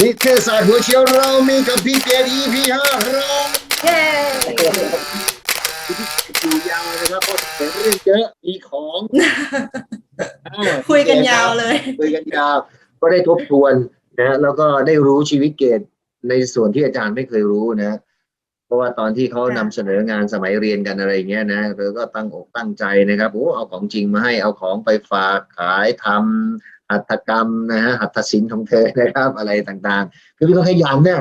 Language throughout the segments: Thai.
นิเทศศาสตร์หัวเชียวเรามีกับพี่เกด EP ห้าครับเย้อยู่ยาวนะครับเพราะเห็นเรื่องเยอะมีของอ่าคุยกันยาวเลย คุยกันยาว ก็ได้ทบทวนนะแล้วก็ได้รู้ชีวิตเกดในส่วนที่อาจารย์ไม่เคยรู้นะเพ ราะว่าตอนที่เขานำค่ะเสนองานสมัยเรียนกันอะไรอย่างเงี้ยนะเธอก็ตั้งอกตั้งใจนะครับโอ้เอาของจริงมาให้เอาของไปฝากขายทำหัตถกรรมนะฮะหัตถศิลป์ของเธอนะครับอะไรต่างๆ คือเขาขยันเนี่ย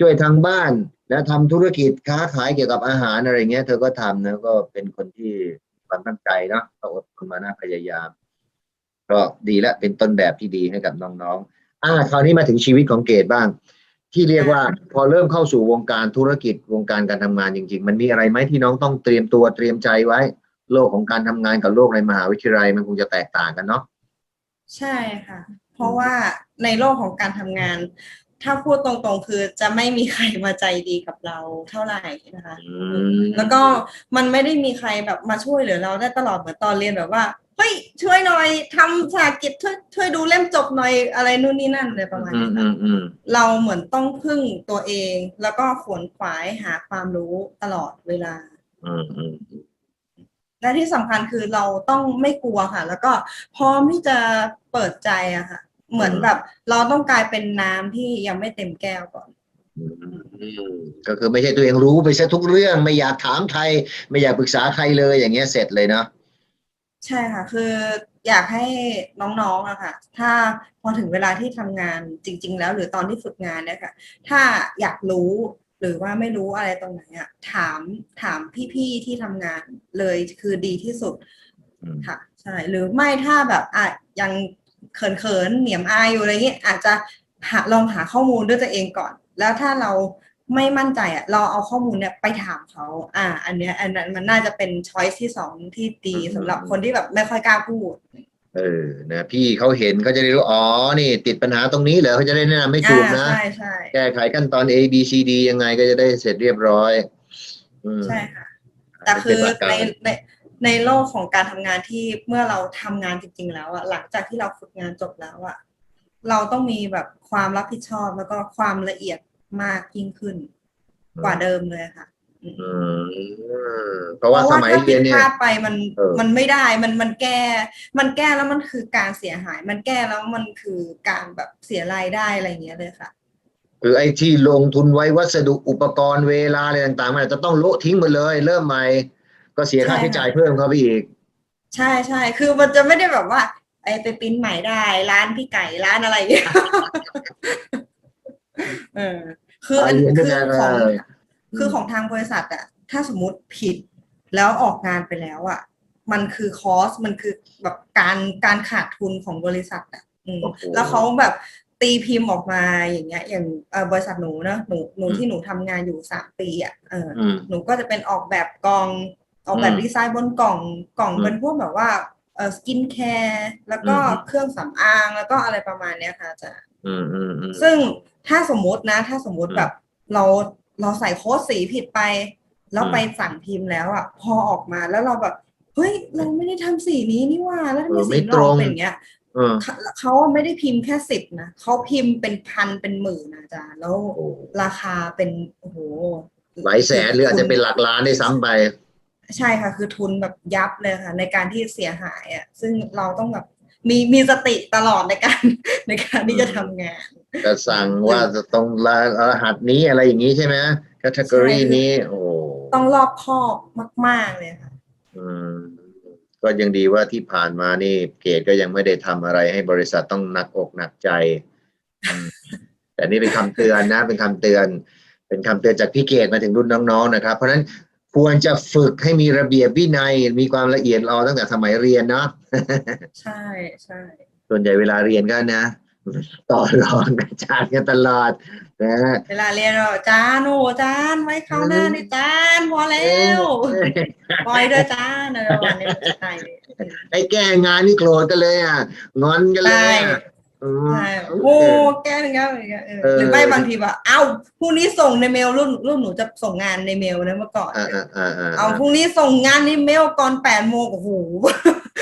ช่วยทางบ้านนะทำธุรกิจค้าขายเกี่ยวกับอาหารอะไรเงี้ย เธอก็ทำนะก็เป็นคนที่มีความตั้งใจเนาะก็อดทนมานะพยายาม ก็ดีและเป็นต้นแบบที่ดีให้กับน้องๆอ่าคราวนี้มาถึงชีวิตของเกดบ้าง ที่เรียกว่าพอเริ่มเข้าสู่วงการธุรกิจวงการการทำงานจริง ๆ มันมีอะไรไหมที่น้องต้องเตรียมตัวเตรียมใจไว้ โลกของการทำงานกับโลกในมหาวิทยาลัยมันคงจะแตกต่างกันเนาะใช่ค่ะ เพราะว่าในโลกของการทำงาน ถ้าพูดตรงๆ คือจะไม่มีใครมาใจดีกับเราเท่าไหร่นะคะอืมแล้วก็มันไม่ได้มีใครแบบมาช่วยเหลือเราได้ตลอดเหมือนตอนเรียนแบบว่า เฮ้ยช่วยหน่อยทำภาษาอังกฤษช่วยช่วยดูเล่มจบหน่อยอะไรนู่นนี่นั่นอะไรประมาณอืนี้มค่ะอืมอืมเราเหมือนต้องพึ่งตัวเอง แล้วก็ขวนขวายหาความรู้ตลอดเวลา อืมอืมและที่สำคัญคือเราต้องไม่กลัวค่ะ แล้วก็พร้อมที่จะเปิดใจอะค่ะ เหมือนแบบเราต้องกลายเป็นน้ำที่ยังไม่เต็มแก้วก่อน อืมก็คือไม่ใช่ตัวเองรู้ไปซะทุกเรื่องไม่อยากถามใคร ไม่อยากปรึกษาใครเลยอย่างเงี้ยเสร็จเลยเนาะ ใช่ค่ะ คืออยากให้น้องๆอะค่ะ ถ้าพอถึงเวลาที่ทำงานจริง ๆ แล้ว หรือตอนที่ฝึกงานเนี่ยค่ะ ถ้าอยากรู้หรือว่าไม่รู้อะไรตรงไหนอะถามถามพี่ๆที่ทำงานเลยคือดีที่สุด อืม ค่ะใช่หรือไม่ถ้าแบบอะยังเขินๆเหนียมอายอยู่อะไรเงี้ยอาจจะหาลองหาข้อมูลด้วยตัวเองก่อน แล้วถ้าเรา ไม่มั่นใจอะเราเอาข้อมูลเนี่ยไปถามเขา อ่า อันเนี้ยอันนั้นมันน่าจะเป็นช้อยที่สองที่ดีสำหรับคนที่แบบไม่ค่อยกล้าพูด เออนะพี่เขาเห็นเขาจะได้รู้อ๋อนี่ ติดปัญหาตรงนี้เหรอเขาจะได้แนะนำให้ถูกนะอ่าใช่ใช่แก้ไขขั้นตอน A B C D ยังไงก็จะได้เสร็จเรียบร้อยอืม ใช่ค่ะ แต่คือเป็นหลักการในในในโลกของการทำงานที่เมื่อเราทำงานจริง ๆ แล้วอะหลังจากที่เราฝึกงานจบแล้วอะเราต้องมีแบบความรับผิดชอบแล้วก็ความละเอียด มากยิ่งขึ้น กว่าเดิมเลยค่ะอืมเพราะว่าสมัยถ้าเรียนผิดเนี่พยลาดไปมันเออมันไม่ได้มันมันแก้ มันแก้แล้วมันคือการเสียหาย มันแก้แล้วมันคือการแบบเสียรายได้อะไรอย่างเงี้ยเลยค่ะคือไอ้ที่ลงทุนไว้วัสดุอุปกรณ์เวลาอะไรต่างๆมันอาจจะต้องโละทิ้งหมดเลย เริ่มใหม่ ก็เสียค่าใช่ใช้จ่ายเพิ่มเข้าไปอีก ใช่ใช่คือมันจะไม่ได้แบบว่า ไอไปปริ้นใหม่ได้ ร้านพี่ไก่ร้านอะไรอย่างเงี้ยเออ คืออันอ่าเรียนด้คืวยอกันของเออคือของทางบริษัทอะถ้าสมมติผิดแล้วออกงานไปแล้วอะมันคือคอสมันคือแบบการการขาดทุนของบริษัทอะอืมโอ้โหแล้วเขาแบบตีพิมพ์ออกมาอย่างเงี้ย อย่างเอ่อบริษัทหนูเนอะหนูหนูอืมที่หนูทำงานอยู่สามปีอะเอออืมหนูก็จะเป็นออกแบบกล่อง ออกแบบอืมดีไซน์บนกล่องกล่องอืมเป็นพวกแบบว่าเอ่อสกินแคร์แล้วก็อืมเครื่องสำอางแล้วก็อะไรประมาณเนี้ยค่ะอาจารย์ อืมอืมอืม ซึ่งถ้าสมมตินะ ถ้าสมมติอืม แบบเราเราใส่โค้ดสีผิดไป แล้วอืมไปสั่งพิมพ์แล้วอะ พอออกมาแล้วเราแบบเฮ้ยเราไม่ได้ทำสีนี้นี่หว่าแล้วทำไมเออสีไม่มันตอรอกงเป็นอย่างเงี้ยเออเขาเขาไม่ได้พิมพ์แค่สิบนะเขาพิมพ์เป็นพันเป็นหมื่นนะอาจารย์แล้วโอ้ ราคาเป็นโอ้โหหลายแสนหรืออาจจะเป็นหลักล้านได้ซ้ำไป ใช่ค่ะ คือทุนแบบยับเลยค่ะ ในการที่เสียหายอะซึ่งเราต้องแบบ มีมีสติตลอดในการในการที่จะทำงาน จะสั่งว่าจะต้องรหัสนี้อะไรอย่างนี้ใช่ไหมแคตตากรีใช่นี้ โอ้ต้องรอบคอบมาก ๆ เลยค่ะ อืม ก็ยังดีว่าที่ผ่านมานี่เกดก็ยังไม่ได้ทำอะไรให้บริษัทต้องหนักอกหนักใจอืมแต่นี่เป็นคำเตือนนะ เป็นคำเตือน เป็นคำเตือนจากพี่เกดมาถึงรุ่นน้องๆนะครับ เพราะฉะนั้น ควรจะฝึกให้มีระเบียบวินัยมีความละเอียดรอตั้งแต่สมัยเรียนเนาะใช่ใช่ส่วนใหญ่เวลาเรียนก็นะต่อรองอาจารย์กันตลอดนะเวลาเรียนเราจานโอ้จานไว้คราวหน้านี่จานพอแล้วปล่อยด้วยจานอะไรประมาณนี้ใช่ไอ้แก้งานนี่โกรธกันเลยอะงอนกันเลยใช่ อะอืมใช่โอ้แก้หนึ่งแก้หนึ่งแก้เออเออหรือไม่บางทีแบบเอ้าพรุ่งนี้ส่งในเมลรุ่นรุ่นหนูจะส่งงานในเมลนะเมื่อก่อนอ่าอ่าอ่าอ่าเอาพรุ่งนี้ส่งงานในเมลก่อนแปดโมงโอ้โห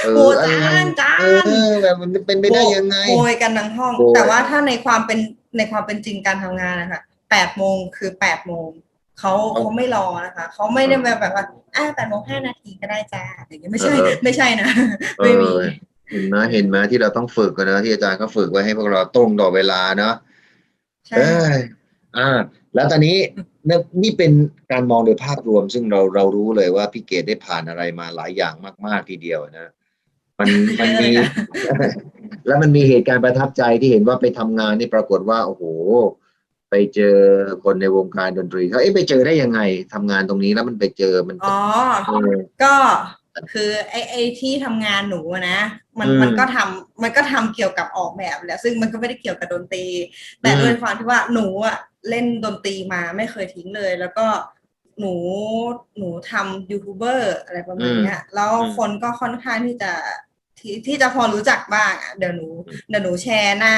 เอโอ้อจานจาน เออแบบมันเป็นไปได้ยังไงโวยกันทั้งห้องโวยแต่ว่าถ้าในความเป็นในความเป็นจริงการทำงานนะคะแปดโมงคือแปดโมงเขาเขาไม่รอนะคะเขาไม่ได้แบบแบบว่าอ่าแปดโมงห้านาทีก็ได้จ้าอย่างเงี้ยไม่ใช่เออไม่ใช่นะเอไม่มีอ เห็นไหมเห็นไหมที่เราต้องฝึกกันนะที่อาจารย์ก็ฝึกไว้ให้พวกเราตรงต่อเวลาเนาะใช่เอ้ยอ่า แล้วตอนนี้นี่นี่เป็นการมองโดยภาพรวม ซึ่งเราเรารู้เลยว่าพี่เกดได้ผ่านอะไรมาหลายอย่างมาก ๆทีเดียวนะมันมันมี แล้วมันมีเหตุการณ์ประทับใจที่เห็นว่าไปทำงานนี่ปรากฏว่า โอ้โห ไปเจอคนในวงการดนตรีเขาเอ๊ะไปเจอได้ยังไงทำงานตรงนี้แล้วมันไปเจอมันอ๋อ เออ ก็ คือไอ้ไอ้ที่ทำงานหนูอะนะ มันอืม มันก็ทำมันก็ทำเกี่ยวกับออกแบบแหละซึ่งมันก็ไม่ได้เกี่ยวกับดนตรี แต่อืมด้วยความที่ว่าหนูอะเล่นดนตรีมาไม่เคยทิ้งเลย แล้วก็หนูหนูทำยูทูบเบอร์อะไรประมาณเนี้ยแล้วคนก็ค่อนข้างที่จะที่ที่จะพอรู้จักบ้างอะเดี๋ยวหนูเดี๋ยวหนูแชร์หน้า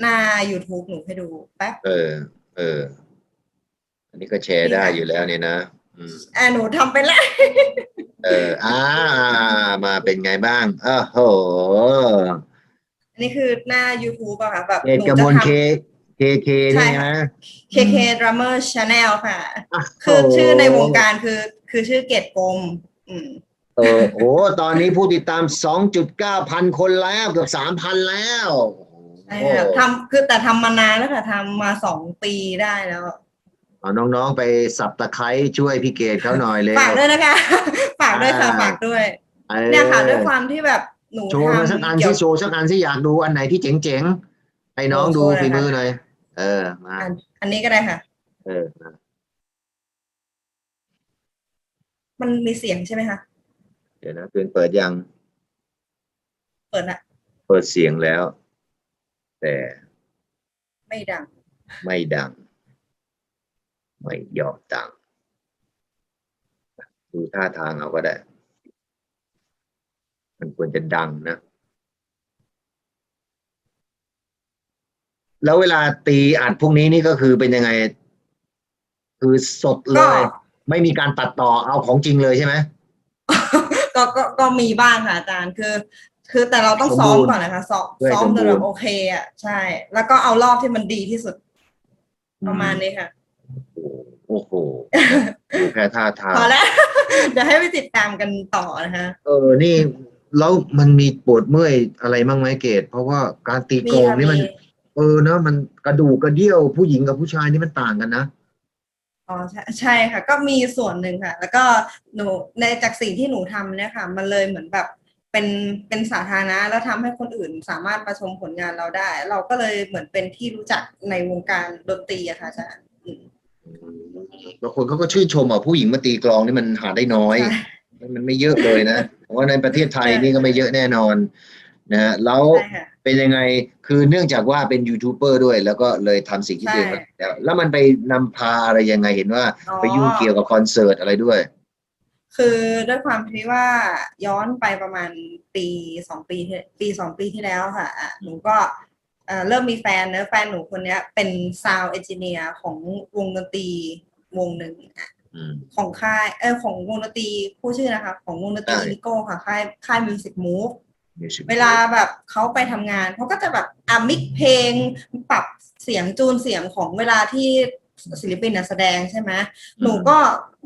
หน้า YouTube หนูให้ดูแป๊บ เออ เออ อันนี้ก็แชร์ได้อยู่แล้วเนี่ยนะอืม อ่าหนูทำไปแล้ว เอออ่ามาเป็นไงบ้างอ้าวโหอันนี้คือหน้า YouTube อะค่ะแบบเอกหนูกจะมลทำเคเคเคใช่นี่ค่ะนะ KK Drummer Channel ค่ะอะคือโชื่อในวงการคือคือชื่อเกตกลมอืมเออโอ้ตอนนี้ผู้ติดตาม 2.9 พันคนแล้วเกือบ 3,000 แล้วใช่ค่ะทำคือแต่ทำมานานแล้วค่ะทำมาสองปีได้แล้ว เอาน้องๆไปสับตะไคร้ช่วยพี่เกดเขาหน่อยเลยฝากด้วยนะคะ ฝากด้วยค่ะอ่าฝากด้วยออเนี่ยค่ะด้วยความที่แบบหนูโชว์มาสักอันทำเกี่ที่ยวโชว์สักอันที่อยากดูอันไหนที่เจ๋งๆให้น้องดูโชว์เลยฝีมือค่ะหน่อยเออมาอันอันนี้ก็ได้ค่ะ เออมามันมีเสียงใช่ไหมคะเดี๋ยวนะเพื่อนเปิดยัง เปิดละเปิดเสียงแล้ว แต่ ไม่ดัง ไม่ดัง ไม่ยอมดังดูท่าทางเอาก็ได้ มันควรจะดังนะ แล้วเวลาตีอัดพวกนี้นี่ก็คือเป็นยังไง คือสดเลก็ยไม่มีการตัดต่อเอาของจริงเลยใช่ไหมก็ก็ก็มีบ้างค่ะอาจารย์คือ คือแต่เราต้องสมซ้อมบูรณ์ก่อนนะคะซ้อมเพื่อให้ซ้อมสมจบูนรณ์แบบโอเคอะใช่ แล้วก็เอารอบที่มันดีที่สุด ประมาณนี้ค่ะ โอ้โหดูแค่ท่าทางพอแล้ว เดี๋ยวให้ไปติดตามกันต่อนะคะ เออ นี่แล้วมันมีปวดเมื่อยอะไรบ้างไหมเกดเพราะว่าการตีมีกลองค่ะนี่มันมีเออเนอะมันกระดูกกระเดี่ยวผู้หญิงกับผู้ชายนี่มันต่างกันนะอ๋อใช่ใช่ค่ะ ก็มีส่วนหนึ่งค่ะ แล้วก็หนูในจากสิ่งที่หนูทำเนี่ยค่ะ มันเลยเหมือนแบบเป็นเป็นสาธารณะแล้วทำให้คนอื่นสามารถมาชมผลงานเราได้ เราก็เลยเหมือนเป็นที่รู้จักในวงการดนตรีอะค่ะอาจารย์อืม บางคนเขาก็ชื่นชมอะผู้หญิงมาตีกลองนี่มันหาได้น้อยใช่มันไม่เยอะเลยนะเพราะว่าในประเทศไทยใช่นี่ก็ไม่เยอะแน่นอนนะฮะแล้วใช่ค่ะเป็นยังไงคือเนื่องจากว่าเป็นยูทูบเบอร์ด้วย แล้วก็เลยทำสิ่งที่ใช่ตัวเองรักแล้วแล้วมันไปนำพาอะไรยังไงเห็นว่าอ๋อไปยุ่งเกี่ยวกับคอนเสิร์ตอะไรด้วย คือด้วยความที่ว่าย้อนไปประมาณปีสองปีที่ปีสองปีที่แล้วค่ะอะหนูก็ เอ่อเริ่มมีแฟนเนอะแฟนหนูคนเนี้ยเป็นซาวเอนจิเนียร์ของวงดนตรีวงหนึ่งอะอืมของค่ายเออของวงดนตรีผู้ชื่อนะคะ ของวงดนตรีใช่อินิโก้ค่ะค่ายค่ายมิวสิกมูฟ Music เวลาแบบเขาไปทำงานเขาก็จะแบบอะมิกเพลงปรับเสียงจูนเสียงของเวลาที่ศิลปินน่ะแสดงใช่ไหมหนูก็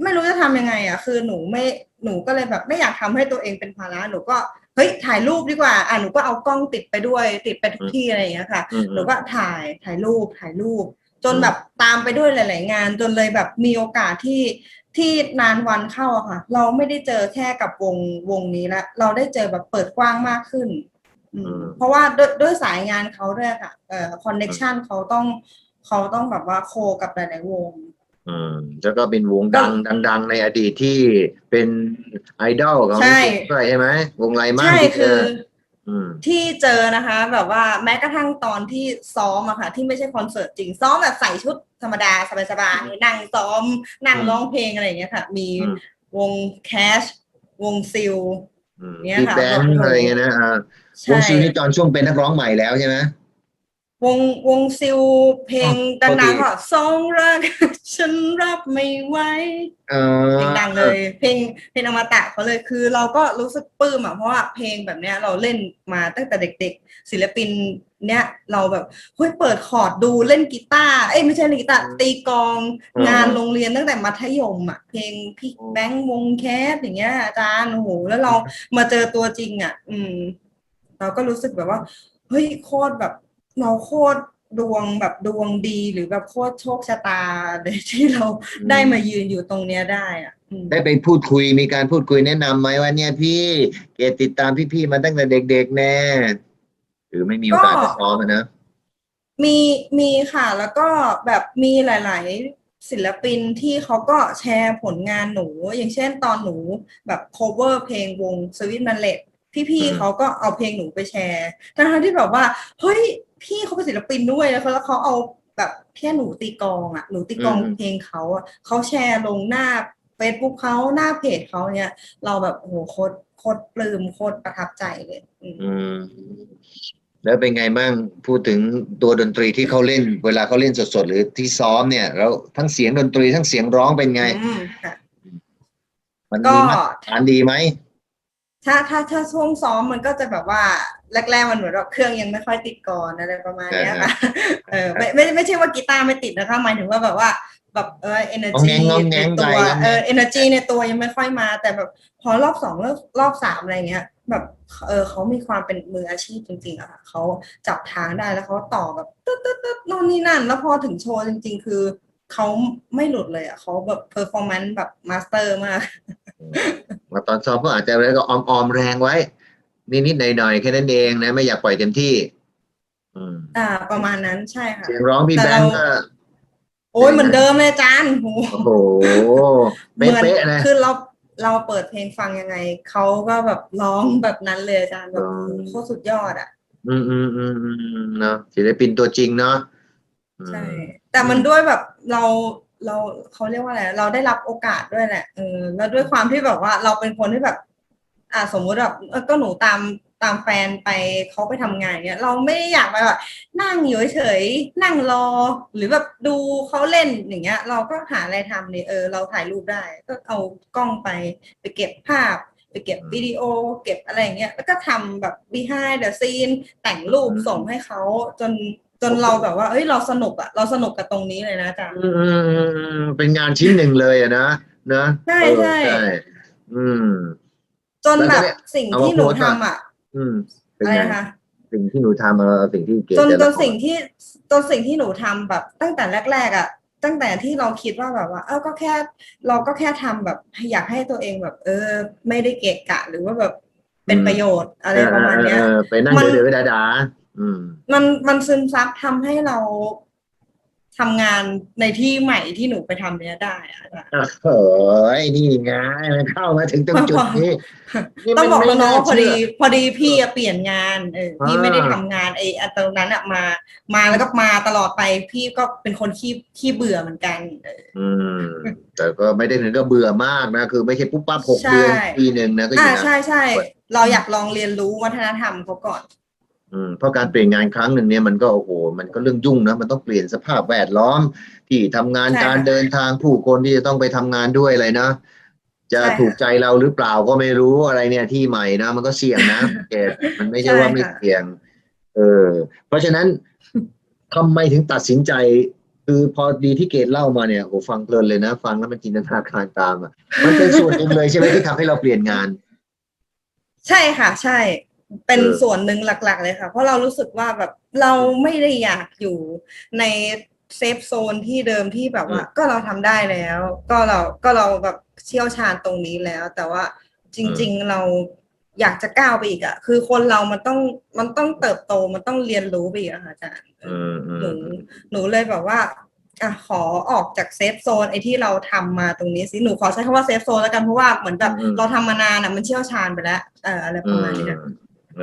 ไม่รู้จะทำยังไงอะคือหนูไม่หนูก็เลยแบบไม่อยากทำให้ตัวเองเป็นภาระหนูก็เฮ้ยถ่ายรูปดีกว่าอะหนูก็เอากล้องติดไปด้วย ติดไปทุกที่อะไรอย่างเงี้ยค่ะอืมหนูก็ถ่ายถ่ายรูปถ่ายรูป จนแบบตามไปด้วยหลาย ๆ งาน จนเลยแบบมีโอกาสที่ที่นานวันเข้าอะค่ะ เราไม่ได้เจอแค่กับวงวงนี้ละเราได้เจอแบบเปิดกว้างมากขึ้นอืมอืมเพราะว่าด้วยด้วยสายงานเขาด้วยค่ะเอ่อคอนเน็ชันเขาต้องเขาต้องแบบว่าโคกับหลายๆวง อืมแล้วก็เป็นวงดังดัง ๆ ในอดีตที่เป็นไอดอลของใช่ ด้วยใช่ไหมวงไรมั่งใช่ที่เจคืออืม ที่เจอนะคะ แบบว่าแม้กระทั่งตอนที่ซ้อมอะค่ะ ที่ไม่ใช่คอนเสิร์ตจริงซ้อมแบบใส่ชุดธรรมดาสบายๆนั่งซ้อม นั่งอืมร้องเพลงอะไรอย่างเงี้ยค่ะ มีอืม วงแคชวงซิล อืมเนี่ยที่ค่ะแบนโอ้โหอะไรเงี้ยนะอ่าวใช่ งซิลนี่ตอนช่วงเป็นนักร้องใหม่แล้วใช่ไหม วงวงซิลเพลงอ๋อดังโทษทีๆก็สองรักฉันรับไม่ไหวเอเพลองดังเลย เพลงเพลงอมตะเขาเลยคือเราก็รู้สึกปลื้มอะเพราะว่าเพลงแบบเนี้ยเราเล่นมาตั้งแต่เด็ก ๆ ศิลปินเนี้ยเราแบบเฮ้ยเปิดคอร์ดดูเล่นกีตาร์เอ้ยไม่ใช่เล่นกีตาร์ตีกลองงานโรงเรียนตั้งแต่มัธยมอะเพลงพี่แบงค์วงแคสอย่างเงี้ยอาจารย์โอ้โหแล้วเรามาเจอตัวจริงอะ อืม เราก็รู้สึกแบบว่าเฮ้ยโคตรแบบ เราโคตรดวงแบบดวงดีหรือแบบโคตรโชคชะตาเลยที่เราได้มายืนอยู่ตรงเนี้ยได้อะอืมได้ไปพูดคุยมีการพูดคุยแนะนำไหมว่าเนี่ยพี่เกดติดตามพี่ๆมาตั้งแต่เด็กๆแน่หรือไม่มีโอกาสก็ไปซ้อมอะนะ มีมีค่ะ แล้วก็แบบมีหลาย ๆ ศิลปินที่เขาก็แชร์ผลงานหนู อย่างเช่นตอนหนูแบบ cover เพลงวงสวิตมันเลตพี่อืม ๆเขาก็เอาเพลงหนูไปแชร์ทั้งๆที่แบบว่า เฮ้ย พี่เขาเป็นศิลปินด้วยแล้วเขาแล้วเขาเอาแบบแค่หนูตีกลองอะหนูตีกลองเพลงเขาอะเขาแชร์ลงหน้า Facebook เขาหน้าเพจเขาเนี่ย เราแบบโอ้โหโคตรโคตรปลื้มโคตรประทับใจเลยอืม อืมแล้วเป็นไงบ้างพูดถึงตัวดนตรีที่เขาเล่น เวลาเขาเล่นสดๆ หรือที่ซ้อมเนี่ย แล้วทั้งเสียงดนตรีทั้งเสียงร้องเป็นไง อืมค่ะ มันก็ มีมาตรฐานดีไหม ถ้าถ้าถ้าช่วงซ้อมมันก็จะแบบว่า แรกๆมันเหมือนแบบเครื่องยังไม่ค่อยติดก่อนอะไรประมาณเนี้ยค่ะเออไม่ไม่ไม่ใช่ว่ากีตาร์ไม่ติดนะคะหมายถึงว่าแบบว่าแบบเออ energy งองแงงในตัวงองแงงเออ energy ในตัวยังไม่ค่อยมา แต่แบบพอรอบสองรอบรอบสามอะไรเงี้ย แบบเออเขามีความเป็นมืออาชีพจริงๆอะค่ะเขาจับทางได้แล้วเขาต่อแบบตึ๊ดตึ๊ดตึ๊ดโน่นนี่นั่น แล้วพอถึงโชว์จริง ๆ คือเขาไม่หลุดเลยอะเขาแบบ performance แบบ master มากมาตอนซ้อมก็อาจจะแล้วก็ออมๆแรงไว้ นิดๆหน่อยๆแค่นั้นเองนะ ไม่อยากปล่อยเต็มที่ อืมอ่า ประมาณนั้นใช่ค่ะ เสียงร้องพี่แต่แบงเราค์ก็ โอ้ยเหมือนเดิมเลยอาจานโหโอ้โหเหมือนเป๊ะๆนะ คือเราเราเปิดเพลงฟังยังไง เขาก็แบบร้องแบบนั้นเลยอาจารย์แบบอ๋อโคตรสุดยอดอะอืมอืมอืมอืมเนาะศิลปินตัวจริงเนาะอืม ใช่ แต่มันด้วยแบบเราเราเขาเรียกว่าอะไร เราได้รับโอกาสด้วยแหละ เออ แล้วด้วยความที่แบบว่าเราเป็นคนที่แบบ อ่าสมมุติแบบเออก็หนูตามตามแฟนไปเขาไปทำงานเงี้ยเราไม่ได้อยากไปแบบนั่งอยู่เฉยๆนั่งรอ หรือแบบดูเขาเล่นอย่างเงี้ย เราก็หาอะไรทำเนี่ยเออเราถ่ายรูปได้ ก็เอากล้องไปไปเก็บภาพ ไปเก็บวิดีโอ เก็บอะไรอย่างเงี้ยแล้วก็ทำแบบ behind the scene แต่งรูปอืมส่งให้เขาจนจนเราแบบว่าเอ้ยเราสนุกอะเราสนุกกับตรงนี้เลยนะอาจารย์อืมอืมอืมอืมเป็นงานชิ้นหนึ่งเลยอะนะนะใช่เออใช่อืม จนแบบแล้วก็เนี่ยสิ่งเอามาที่หนูโพสต์ทำอะอะอืมเป็นอะไรไงนะคะสิ่งที่หนูทำเออสิ่งที่เกดจนจะจละนสิ่งที่จนสิ่งที่หนูทำแบบ ตั้งแต่แรก ๆ อะ ตั้งแต่ที่เราคิดว่าแบบว่า เออก็แค่ เราก็แค่ทำแบบอยากให้ตัวเองแบบ เออ ไม่ได้เกะกะ หรือว่าแบบเป็นประโยชน์อะไรประมาณเนี้ย เออเออไปนั่งมัน เดือดๆดาๆอืม มันมันซึมซับทำให้เรา ทำงานในที่ใหม่ที่หนูไปทำเนี้ยได้อะอาจารย์โอ้ยนี่ไงมันเข้ามาถึงตรงจุดนี้นี่ต้องบอกมัแล้วเนาะไม่พอดี เชื่ พอดีพี่อะเปลี่ยนงานเออพี่อ่า ไม่ได้ทำงานไอ้อันตรงนั้นอะมา มาแล้วก็มาตลอดไปพี่ก็เป็นคนขี้ขี้เบื่อเหมือนกันเออ อืม แต่ก็ไม่ได้ถึงก็เบื่อมากนะ คือไม่ใช่ปุ๊บปั๊บหกใช่ เดือนปีหนึ่งนะก็ออ่ายู่นะ ใช่ใช่เราอยากลองเรียนรู้วัฒนธรรมเขาก่อน อืมเพราะการเปลี่ยนงานครั้งหนึ่งเนี่ยมันก็โอ้โหมันก็เรื่องยุ่งนะมันต้องเปลี่ยนสภาพแวดล้อม ที่ทำงานใช่ค่ะการเดินทางผู้คนที่จะต้องไปทำงานด้วยอะไรนะ จะใช่ค่ะถูกใจเราหรือเปล่าก็ไม่รู้อะไรเนี่ยที่ใหม่นะมันก็เสี่ยงนะเกดมันไม่ใช่ใช่ว่าไม่ค่ะ เสี่ยง เออ เพราะฉะนั้นทำไมถึงตัดสินใจ คือพอดีที่เกดเล่ามาเนี่ยโอ้ฟังเพลินเลยนะ ฟังแล้วมันจินตนาการตามอะมันเป็นส่วนหนึ่งเลยใช่ไหมที่ทำให้เราเปลี่ยนงาน ใช่ค่ะ ใช่ เป็นเออส่วนหนึ่งหลักๆเลยค่ะ เพราะเรารู้สึกว่าแบบเราไม่ได้อยากอยู่ในเซฟโซนที่เดิมที่แบบว่า ก็เราทำได้แล้ว ก็เราก็เราแบบเชี่ยวชาญตรงนี้แล้ว แต่ว่าจริง ๆเราอยากจะก้าวไปอีกอะคือคนเรามันต้องมันต้องเติบโตมันต้องเรียนรู้ไปอีกอะค่ะอาจารย์อืมอืหนูมหนูเลยแบบว่าอะขอออกจากเซฟโซนไอ้ที่เราทำมาตรงนี้สิหนูขอใช้คำว่าเซฟโซนแล้วกันเพราะว่าเหมือนแบบอืมเราทำมานานอะมันเชี่ยวชาญไปแล้วเอออะไรประมาณนี้นะอืม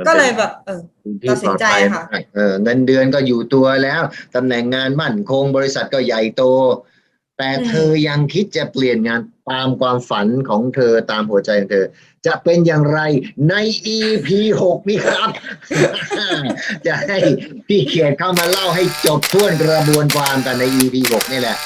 ก็เลยแบบ เออที่ตัดสินใจปลอดภัยค่ะมากเออเงินเดือนก็อยู่ตัวแล้วตำแหน่งงานมั่นคงบริษัทก็ใหญ่โต แต่อืมเธอยังคิดจะเปลี่ยนงานตามความฝันของเธอตามหัวใจของเธอ จะเป็นอย่างไรใน EP 6นี้ครับ จะให้พี่เขียนเข้ามาเล่าให้จบท่วนกระบวนความกันใน EP 6นี่แหละ